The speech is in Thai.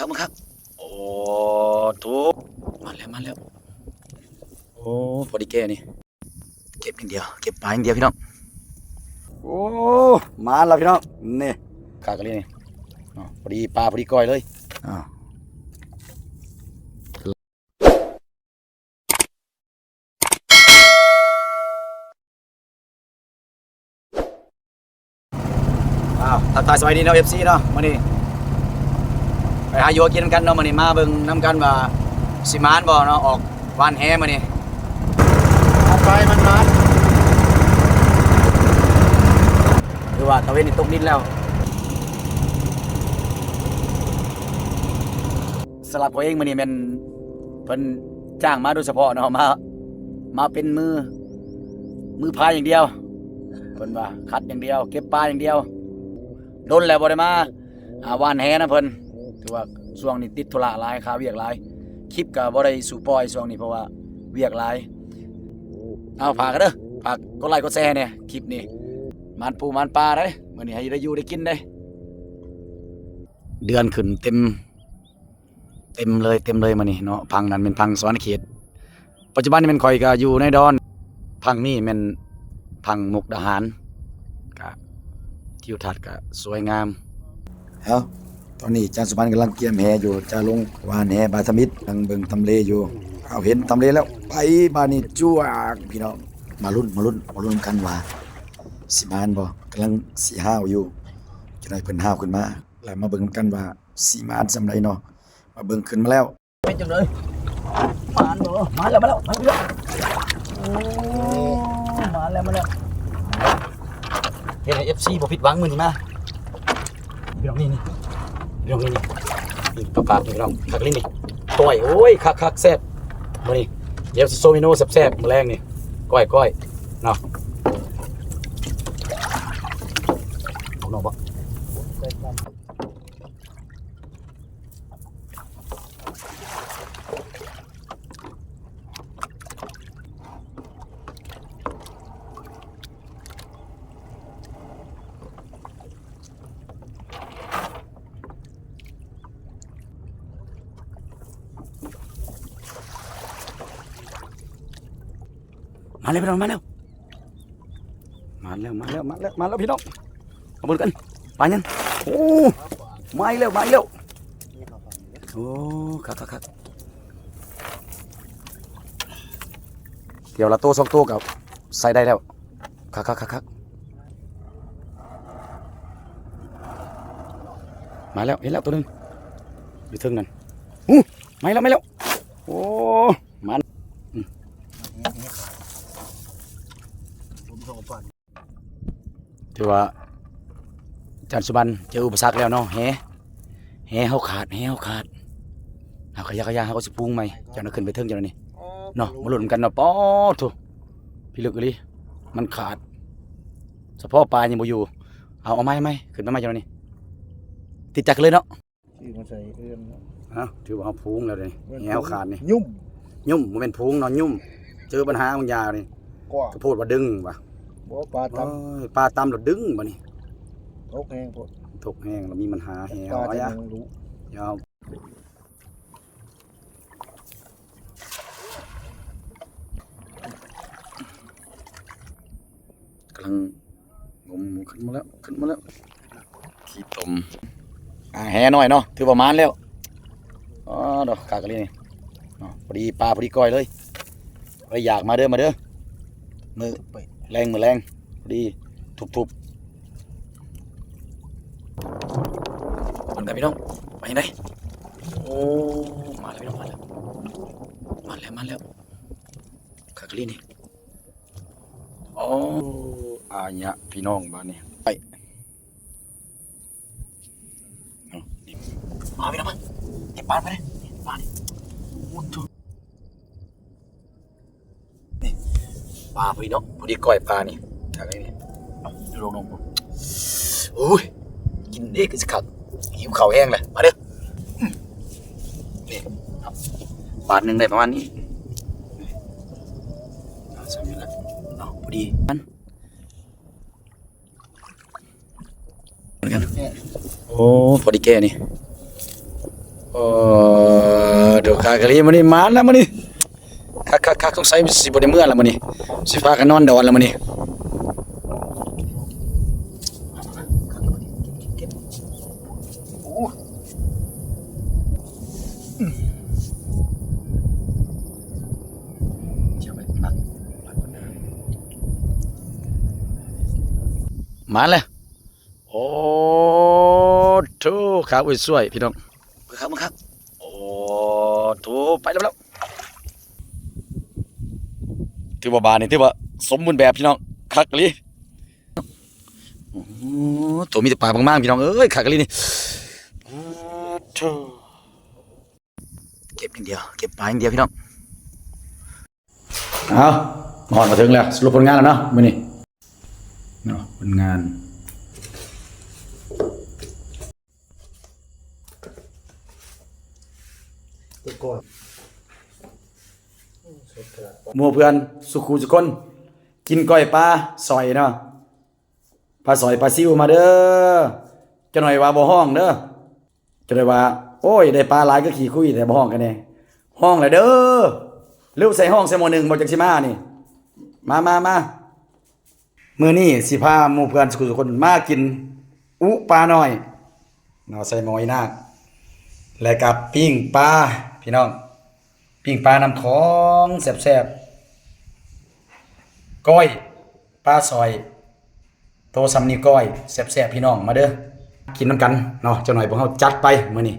ครับมึงครับ โอ้ทุกมาแล้วมาแล้ว โอ้พอดีแก่นี่เก็บอย่างเดียว เก็บปลาอย่างเดียวพี่น้อง โอ้ มาแล้วพี่น้อง นี่กากะเลยนี่อ๋อพอดีปลาพอดีก้อยเลยอ่าอ้าวทักทายสวัสดีเนาะเอฟซีเนาะมานี่ ไปหาอยู่กินกันเนาะมานี่มาเบิ่งน้ำกันว่าสิมานบ่เนาะออกวานแฮมานี่เอาไปมันมันหรือว่าตะเวนนี่ตกดินแล้วสลับเขาเองมานี่แมันเพิ่นจ้างมาโดยเฉพาะเนาะมามาเป็นมือ มือพายอย่างเดียวเพิ่นว่าคัดอย่างเดียว เก็บปลาอย่างเดียวโดนแล้วบ่ได้มาอ่าวานแฮนะเพิ่น ถือว่าช่วงนี้ติดธุระหลายค่าเวียกหลายคลิปก็บ่ได้สู่ปล่อยช่วงนี้เพราะว่าเวียกหลายเอาฝากกันเด้อฝากกดไลค์กดแชร์เนี่ยคลิปนี้มันปูมันปลาได้มื่อนี้ให้ได้อยู่ได้กินได้เดือนขึ้นเต็ม เต็มเลยเต็มเลยมานี่เนาะพังนั้นเป็นพังสวรรค์เขตปัจจุบันนี่เป็นคอยก็อยู่ในดอนพังนี่เป็นพังมุกดาหารก็ทิวทัศน์ก็สวยงามเอา ตอนนี้จานสุพรรณกำลังเกียมแหอยู่จะลงวานแหบาทมิตรกำลังเบิ่งทำเลอยู่ เอาเห็นทำเลแล้ว ไปบานนี้จ้วกพี่น้องมาลุ้นมาลุ้นมาลุ้นกันว่าสิมานบ่กำลังสีห้าวอยู่จะได้เพิ่นห้าวขึ้นมาแล้วมาเบิ่งกันว่าสีมานสำไรเนาะมาเบิ่งขึ้นมาแล้วเป็นจังเลยมานบ่มาแล้วมาแล้วมาแล้วโอ้มาแล้วมาแล้วเฮ็ดให้ FC บ่ผิดหวังมื้อนี้มาเรื่องนี้นี่ เรื่องนี่นี่ปลาปากนี่พี่น้องคักลิ้นนี่ต้อยโอ้ยคักคักแซ่บมานี่เดี๋ยวโซมิโนแซ่บๆมื้อแรงนี่ก้อยก้อยเนาะเอาหน่อยบ่ มาแล้วพี่น้องมาแล้วมาแล้วมาแล้วมาแล้วมาแล้วพี่น้องเอาบนกันไปยังโอ้มาแล้วมาแล้วโอ้ครับครับครับเดี๋ยวละตัวสองตัวกับใส่ได้แล้วครับครับครับมาแล้วเห็นแล้วตัวหนึงอยู่ทึงนั่นอู้มาแล้วมาแล้วโอ้มัน ผมส่งปั่นถือว่าอาจารย์สุบันเจออุปสรรคแล้วเนาะแหแหเขาขาดแหเขาขาดเอาขยะขยะเขาก็สิปรุงใหม่เจ้าน่ะขึ้นไปเทิงเจ้าน่ะนี่เนาะมาหลุนกันเนาะป๊อดโถูพี่ลึกเลยมันขาดเฉพาะปลายังบ่อยู่ เอาเอาไม้ไหมขึ้นมาไหมเจ้านี่ติดจักรเลยเนาะชื่อมาใส่เอื้อนฮะถือว่าเอาพุงแล้วเลยแหวขาดนี่ยุ่มยุ่มมันเป็นพุงเนอนยุ่ม เจอปัญหาบางอย่างนี่กว้างก็พูดว่าดึงว่ะ บ่ปลาโอ้ตั้มยปลาตำหลดดึงบ่นี่ตกแห้งพดถกแห้งแล้วมีปัญหาแหปลาวเอาจะยะยังรู้ยาวกำลังงมขึ้นมาแล้วขึ้นมาแล้วขี้ตมอ่าแห่หน่อยเนาะถือประมาณแล้วอ๋อดอกกากะลีนี่เนาะพอดีปลาพอดีก้อยเลยไปอยากมาเด้อมาเด้อมือ แรงมือแรงพอดีทุบๆคนกันพี่น้องไปไหนโอ้มาแล้วพี่น้องมาแล้วมาแล้วมาแล้วกากะลีนี่โอ้อาญะพี่น้องบ้านนี้ไปเอานี่มาพี่น้องมาเก็บปลาไปเลยปลานี่โอ้ทุนี่ ปลาพี่น้องพอดีก้อยปลานี่กากะลีนี่เอาดูลงลงโอ้ยกินเด็กก็จะขัดหิวเข่าวแห้งเลยมาเด้ออืมนี่ครับบาทหนึ่งได้ประมาณนี้นี่เอาสามนี้ละเอาพอดีมันเหมือนกันโอ้พอดีแก่นี่โอ้ดูคากะลีมื้อนี้มาแล้วมื้อนี้ คักๆๆสงสัยสิบ่ได้เมื่อแล้วมื้อนี้สิพากันนอนดอนแล้วมื้อนี้มาแล้วโอ้ทูขาอุ้ยสวยพี่น้องครับมาครับโอ้ทูไปแล้วแล้ว ถือว่าบานนี่ถือว่าสมบูรณ์แบบพี่น้องคักกะลีโอ้ตัวมีแต่ปลาบางๆพี่น้องเอ้ยคักกะลีนี่โอ้ทูเก็บอย่างเดียวเก็บปลาอย่างเดียวพี่น้องเอามาหอดมาถึงแล้วสรุปผลงานแล้วเนาะมื้อนี้เนาะผลงานตัวก่อนสดกระดาษ หมู่เพื่อนสุขูสุคน กินก้อยปลาซอยเนาะปลาซอยปลาซิวมาเด้อจะหน่อยว่าบ่ห้องเด้อจะหน่อยว่า โอ้ยได้ปลาหลายก็ขี่คุยแต่บ่ห้องกันแน่ห้องเลยเด้อเร็วใส่ห้องใส่หมอหนึ่งบ่จักสิมานี่ มามามามื้อนี้สิพาหมู่เพื่อนสุขูสุคนมากิน อุปลาหน้อยเนาะใส่หมอยนาคและกับปิ้งปลาพี่น้อง ปิ้งปลาน้ำของแซ่บๆก้อยปลาซอย โตซัมนีก้อยแซ่บๆพี่น้องมาเด้อกินน้ำกันเนาะเจ้าหน่อยพวกเขาจัดไปมื้อนี้